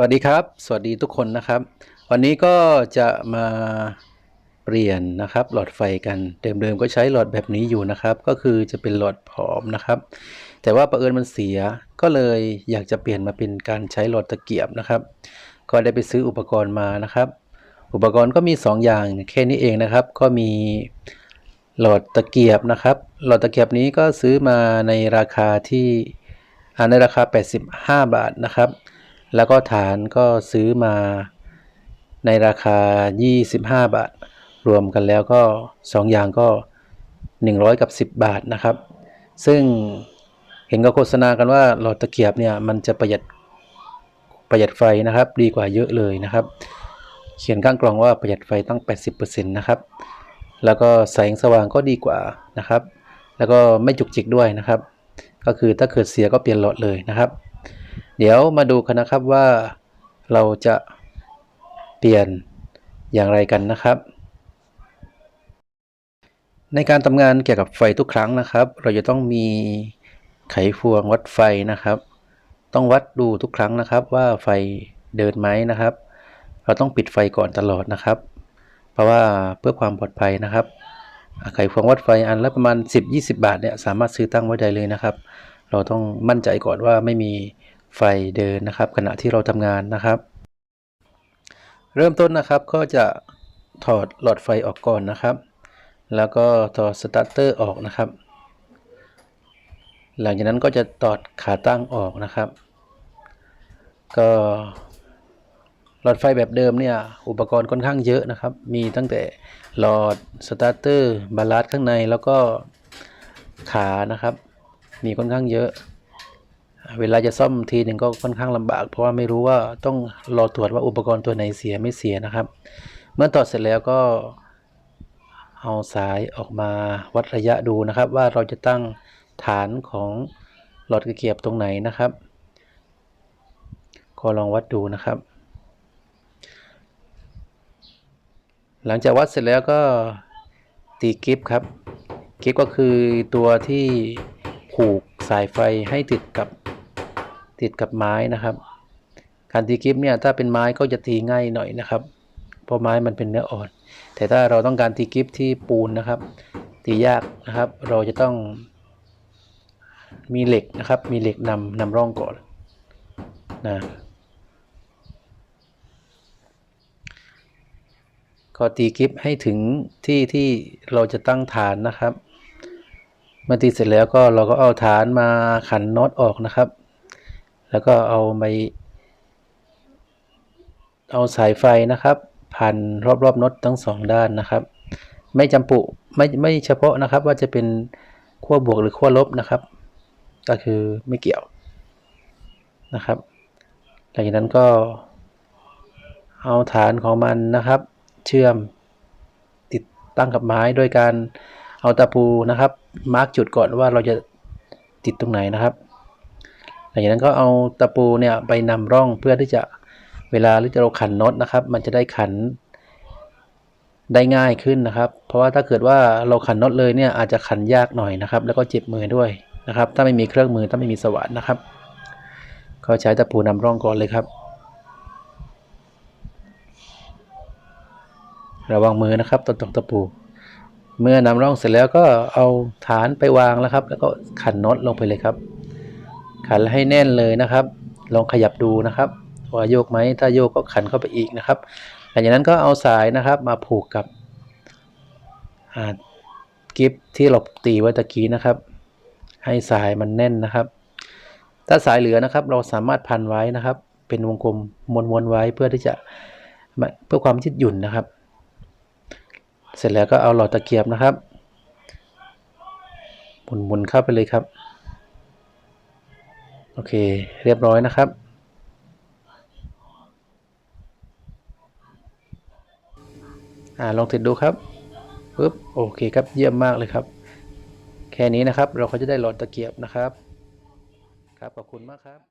วัสดีครับ สวัสดีทุกคนนะครับ วันนี้ก็จะมาเปลี่ยนนะครับ หลอดไฟกันเดิมๆก็ใช้หลอดแบบนี้อยู่นะครับ ก็คือจะเป็นหลอดผอมนะครับ แต่ว่าประเอิญมันเสียก็เลยอยากจะเปลี่ยนมาเป็นการใช้หลอดตะเกียบนะครับ ก็ได้ไปซื้ออุปกรณ์มานะครับ อุปกรณ์ก็มี 2 อย่างแค่นี้เองนะครับ ก็มีหลอดตะเกียบนะครับ หลอดตะเกียบนี้ก็ซื้อมาในราคาที่อ่าในราคา 85 บาทนะครับ แล้วก็ฐานก็ซื้อมาในราคา 25 บาท รวมกันแล้วก็ 2 อย่างก็ 100 กับ 10 บาทนะครับ ซึ่งเห็นก็โฆษณากันว่าหลอดตะเกียบเนี่ยมันจะประหยัดประหยัดไฟนะครับ ดีกว่าเยอะเลยนะครับ เขียนข้างกล่องว่าประหยัดไฟตั้ง 80%นะครับ แล้วก็แสงสว่างก็ดีกว่านะครับ แล้วก็ไม่จุกจิกด้วยนะครับ ก็คือถ้าเกิดเสียก็เปลี่ยนหลอดเลยนะครับ เดี๋ยวมาดูกันนะครับว่าเราจะเปลี่ยนอย่างไรกันนะครับ ในการทำงานเกี่ยวกับไฟทุกครั้งนะครับ เราจะต้องมีไขควงวัดไฟนะครับ ต้องวัดดูทุกครั้งนะครับว่าไฟเดินไหมนะครับ เราต้องปิดไฟก่อนตลอดนะครับ เพราะว่าเพื่อความปลอดภัยนะครับไขควงวัดไฟอันละประมาณ 10-20 บาทเนี่ยสามารถซื้อตั้งไว้ได้เลยนะครับ เราต้องมั่นใจก่อนว่าไม่มี ไฟเดินนะครับ ขณะที่เราทำงานนะครับ เริ่มต้นนะครับก็จะถอดหลอดไฟออกก่อนนะครับ แล้วก็ถอดสตาร์เตอร์ออกนะครับ หลังจากนั้นก็จะตอดขาตั้งออกนะครับ ก็หลอดไฟแบบเดิมเนี่ยอุปกรณ์ค่อนข้างเยอะนะครับ มีตั้งแต่หลอดสตาร์เตอร์บาลานซ์ข้างในแล้วก็ขานะครับ มีค่อนข้างเยอะ เวลาจะซ่อมทีหนึ่งก็ค่อนข้างลำบาก เพราะว่าไม่รู้ว่าต้องรอตรวจว่าอุปกรณ์ตัวไหนเสียไม่เสียนะครับ เมื่อตอดเสร็จแล้วก็เอาสายออกมาวัดระยะดูนะครับ ว่าเราจะตั้งฐานของหลอดตะเกียบตรงไหนนะครับ ก็ลองวัดดูนะครับ หลังจากวัดเสร็จแล้วก็ตีกิฟครับกิฟก็คือตัวที่ผูกสายไฟให้ติดกับ ติดกับไม้นะครับ การตีกิฟเนี่ยถ้าเป็นไม้ก็จะตีง่ายหน่อยนะครับ เพราะไม้มันเป็นเนื้ออ่อน แต่ถ้าเราต้องการตีกิฟที่ปูนนะครับ ตียากนะครับ เราจะต้อง มีเหล็กนะครับ มีเหล็กนำนำร่องก่อนนะก็ตีกิฟให้ถึงที่ที่เราจะตั้งฐานนะครับเมื่อตีเสร็จแล้วก็เราก็เอาฐานมาขันน็อตออกนะครับ แล้วก็เอาไปเอาสายไฟนะครับพันรอบๆน็อตทั้งสองด้านนะครับ ไม่จำปุไม่ไม่เฉพาะนะครับว่าจะเป็นขั้วบวกหรือขั้วลบนะครับ ก็คือไม่เกี่ยวนะครับหลังจากนั้นก็เอาฐานของมันนะครับ เชื่อมติดตั้งกับไม้โดยการเอาตะปูนะครับ มาร์กจุดก่อนว่าเราจะติดตรงไหนนะครับ ลังจากนั้นก็เอาตะปูเนี่ยไปนำร่องเพื่อที่จะเวลาที่เราขันน็อตนะครับ มันจะได้ขันได้ง่ายขึ้นนะครับ เพราะว่าถ้าเกิดว่าเราขันน็อตเลยเนี่ยอาจจะขันยากหน่อยนะครับ แล้วก็เจ็บมือด้วยนะครับ ถ้าไม่มีเครื่องมือถ้าไม่มีสว่านนะครับ ก็ใช้ตะปูนำร่องก่อนเลยครับ ระวังมือนะครับตอนตอกตะปู เมื่อนำร่องเสร็จแล้วก็เอาฐานไปวางแล้วครับ แล้วก็ขันน็อตลงไปเลยครับ ขันให้แน่นเลยนะครับ ลองขยับดูนะครับว่าโยกไหมถ้าโยกก็ขันเข้าไปอีกนะครับหลังจากนั้นก็เอาสายนะครับมาผูกกับกิฟที่เราตีไว้ตะกี้นะครับ ให้สายมันแน่นนะครับ ถ้าสายเหลือนะครับ เราสามารถพันไว้นะครับ เป็นวงกลมม้วนๆไว้เพื่อที่จะเพื่อความยืดหยุ่นนะครับ เสร็จแล้วก็เอาหลอดตะเกียบนะครับหมุนๆเข้าไปเลยครับ โอเค เรียบร้อยนะครับ อ่า ลองติดดูครับปึ๊บโอเคครับ เยี่ยมมากเลยครับ แค่นี้นะครับ เราก็จะได้หลอดตะเกียบนะครับ ครับ ขอบคุณมากครับ